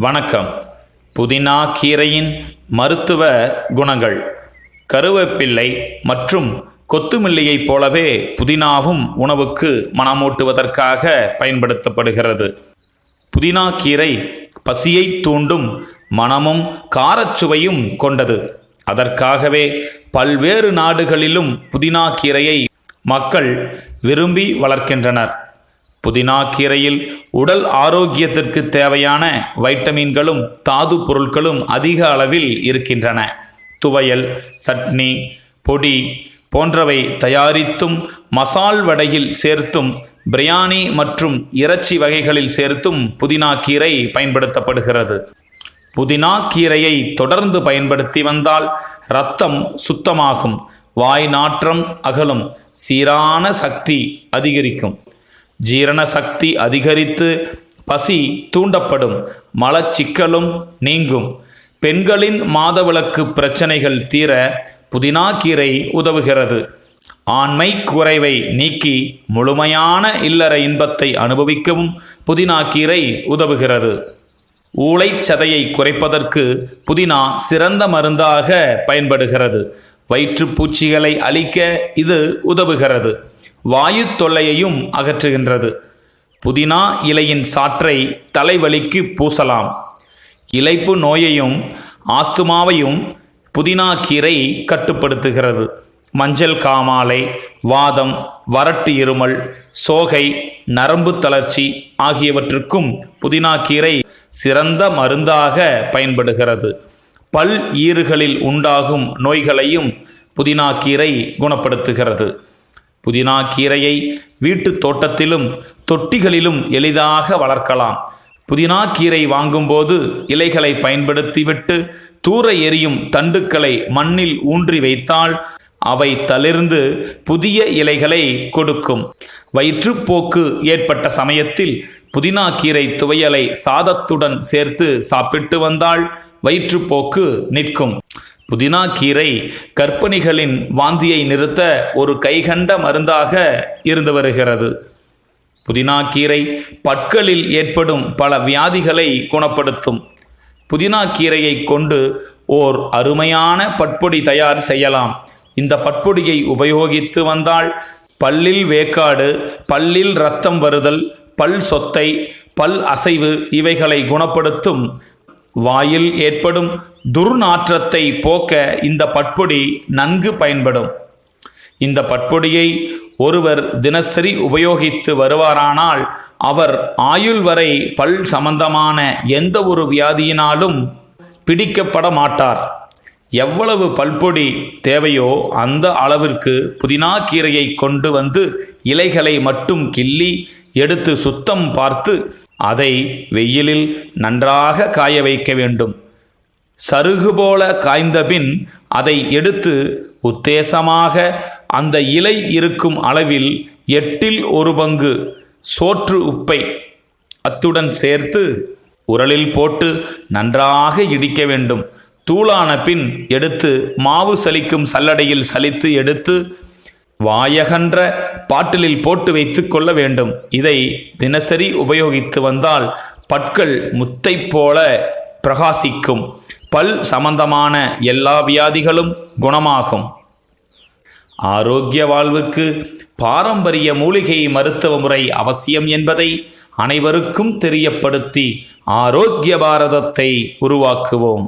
வணக்கம். புதினா கீரையின் மருத்துவ குணங்கள். கருவேப்பிள்ளை மற்றும் கொத்துமில்லியைப் போலவே புதினாவும் உணவுக்கு மனமூட்டுவதற்காக பயன்படுத்தப்படுகிறது. புதினா கீரை பசியை தூண்டும் மனமும் காரச்சுவையும் கொண்டது. அதற்காகவே பல்வேறு நாடுகளிலும் புதினா கீரையை மக்கள் விரும்பி வளர்க்கின்றனர். புதினா கீரையில் உடல் ஆரோக்கியத்திற்கு தேவையான வைட்டமின்களும் தாது பொருட்களும் அதிக அளவில் இருக்கின்றன. துவையல் சட்னி பொடி போன்றவை தயாரித்தும் மசால் வடையில் சேர்த்தும் பிரியாணி மற்றும் இறைச்சி வகைகளில் சேர்த்தும் புதினா கீரை பயன்படுத்தப்படுகிறது. புதினா கீரையை தொடர்ந்து பயன்படுத்தி வந்தால் இரத்தம் சுத்தமாகும். வாய் நாற்றம் அகலும். சீரான சக்தி அதிகரிக்கும். ஜீரண சக்தி அதிகரித்து பசி தூண்டப்படும். மலச்சிக்கலும் நீங்கும். பெண்களின் மாதவிளக்கு பிரச்சனைகள் தீர புதினா கீரை உதவுகிறது. ஆண்மை குறைவை நீக்கி முழுமையான இல்லற இன்பத்தை அனுபவிக்கவும் புதினா கீரை உதவுகிறது. ஊளைச் சதையை குறைப்பதற்கு புதினா சிறந்த மருந்தாக பயன்படுகிறது. வயிற்றுப்பூச்சிகளை அழிக்க இது உதவுகிறது. வாயு தொல்லையையும் அகற்றுகின்றது. புதினா இலையின் சாற்றை தலைவலிக்கு பூசலாம். இலைப்பு நோயையும் ஆஸ்துமாவையும் புதினா கீரை கட்டுப்படுத்துகிறது. மஞ்சள் காமாலை வாதம் வறட்டு இருமல் சோகை நரம்பு தளர்ச்சி ஆகியவற்றுக்கும் புதினா கீரை சிறந்த மருந்தாக பயன்படுகிறது. பல் ஈறுகளில் உண்டாகும் நோய்களையும் புதினா கீரை குணப்படுத்துகிறது. புதினா கீரையை வீட்டு தோட்டத்திலும் தொட்டிகளிலும் எளிதாக வளர்க்கலாம். புதினா கீரை வாங்கும்போது இலைகளை பயன்படுத்திவிட்டு தூர எரியும் தண்டுக்களை மண்ணில் ஊன்றி வைத்தால் அவை தளிர்ந்து புதிய இலைகளை கொடுக்கும். வயிற்றுப்போக்கு ஏற்பட்ட சமயத்தில் புதினா கீரை துவையலை சாதத்துடன் சேர்த்து சாப்பிட்டு வந்தால் வயிற்றுப்போக்கு நிற்கும். புதினா கீரை கர்ப்பிணிகளின் வாந்தியை நிறுத்த ஒரு கைகண்ட மருந்தாக இருந்து வருகிறது. புதினா கீரை பற்களில் ஏற்படும் பல வியாதிகளை குணப்படுத்தும். புதினா கீரையை கொண்டு ஓர் அருமையான பட்பொடி தயார் செய்யலாம். இந்த பட்பொடியை உபயோகித்து வந்தால் பல்லில் வேக்காடு பல்லில் ரத்தம் வருதல் பல் சொத்தை பல் அசைவு இவைகளை குணப்படுத்தும். வாயில் ஏற்படும் துர்நாற்றத்தை போக்க இந்த பட்பொடி நன்கு பயன்படும். இந்த பட்பொடியை ஒருவர் தினசரி உபயோகித்து வருவாரானால் அவர் ஆயுள் வரை பல் சம்பந்தமான எந்த ஒரு வியாதியினாலும் பிடிக்கப்பட மாட்டார். எவ்வளவு பல்பொடி தேவையோ அந்த அளவிற்கு புதினா கீரையை கொண்டு வந்து இலைகளை மட்டும் கிள்ளி எடுத்து சுத்தம் பார்த்து அதை வெயிலில் நன்றாக காய வைக்க வேண்டும். சருகு போல காய்ந்தபின் அதை எடுத்து உத்தேசமாக அந்த இலை இருக்கும் அளவில் எட்டில் ஒரு பங்கு சோற்று உப்பை அத்துடன் சேர்த்து உரலில் போட்டு நன்றாக இடிக்க வேண்டும். தூளான பின் எடுத்து மாவு சலிக்கும் சல்லடையில் சலித்து எடுத்து வாயகன்ற பாட்டிலில் போட்டு வைத்து கொள்ள வேண்டும். இதை தினசரி உபயோகித்து வந்தால் பற்கள் முத்தை போல பிரகாசிக்கும். பல் சம்பந்தமான எல்லா வியாதிகளும் குணமாகும். ஆரோக்கிய வாழ்வுக்கு பாரம்பரிய மூலிகை மருத்துவ முறை அவசியம் என்பதை அனைவருக்கும் தெரியப்படுத்தி ஆரோக்கிய பாரதத்தை உருவாக்குவோம்.